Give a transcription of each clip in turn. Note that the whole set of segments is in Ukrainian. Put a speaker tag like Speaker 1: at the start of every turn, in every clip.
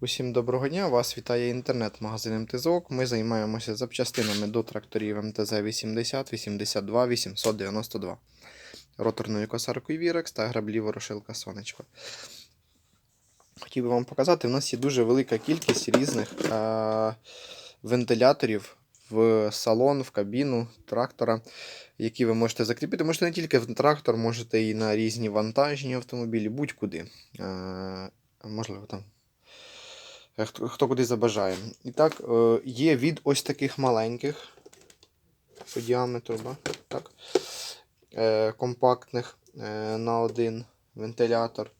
Speaker 1: Усім доброго дня! Вас вітає інтернет-магазин МТЗОК. Ми займаємося запчастинами до тракторів МТЗ 80, 82, 892, роторною косаркою Вірекс та граблі ворошилка Сонечко. Хотів би вам показати, у нас є дуже велика кількість різних е- вентиляторів в салон, в кабіну трактора, які ви можете закріпити. Можете не тільки в трактор, можете і на різні вантажні автомобілі, будь-куди. Можливо, там Хто, хто куди забажає. І так, е, є від ось таких маленьких по діаметру, так? Е, компактних е, на один вентилятор.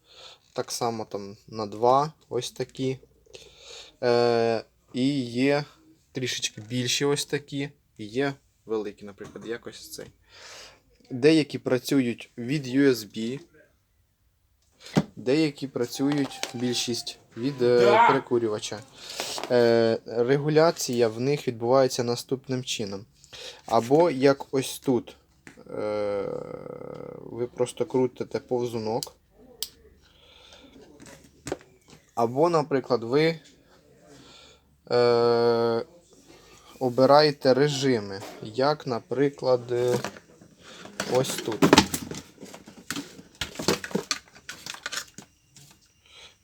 Speaker 1: Так само там на два ось такі. Е, і є трішечки більші ось такі. І є великі, наприклад, якось цей. Деякі працюють від USB. Деякі працюють більшість від е, перекурювача. Е, регуляція в них відбувається наступним чином. Або як ось тут. Е, ви просто крутите повзунок. Або, наприклад, ви е, обираєте режими. Як, наприклад, е, ось тут.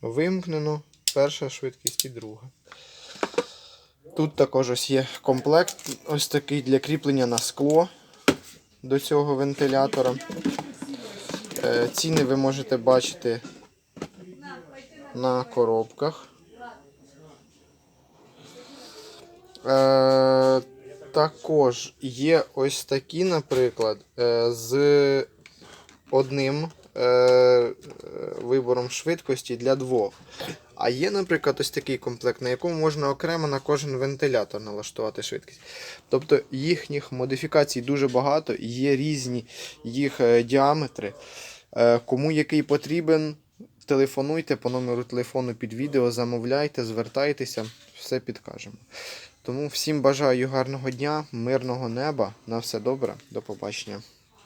Speaker 1: Вимкнено перша швидкість і друга. Тут також ось є комплект ось такий для кріплення на скло до цього вентилятора. Е, Ціни ви можете бачити на коробках. Е, також є ось такі, наприклад, е, з одним вибором швидкості для двох. А є, наприклад, ось такий комплект, на якому можна окремо на кожен вентилятор налаштувати швидкість. Тобто їхніх модифікацій дуже багато, є різні їх е, діаметри. Е, Кому який потрібен, телефонуйте по номеру телефону під відео, замовляйте, звертайтеся, все підкажемо. Тому всім бажаю гарного дня, мирного неба. На все добре, до побачення.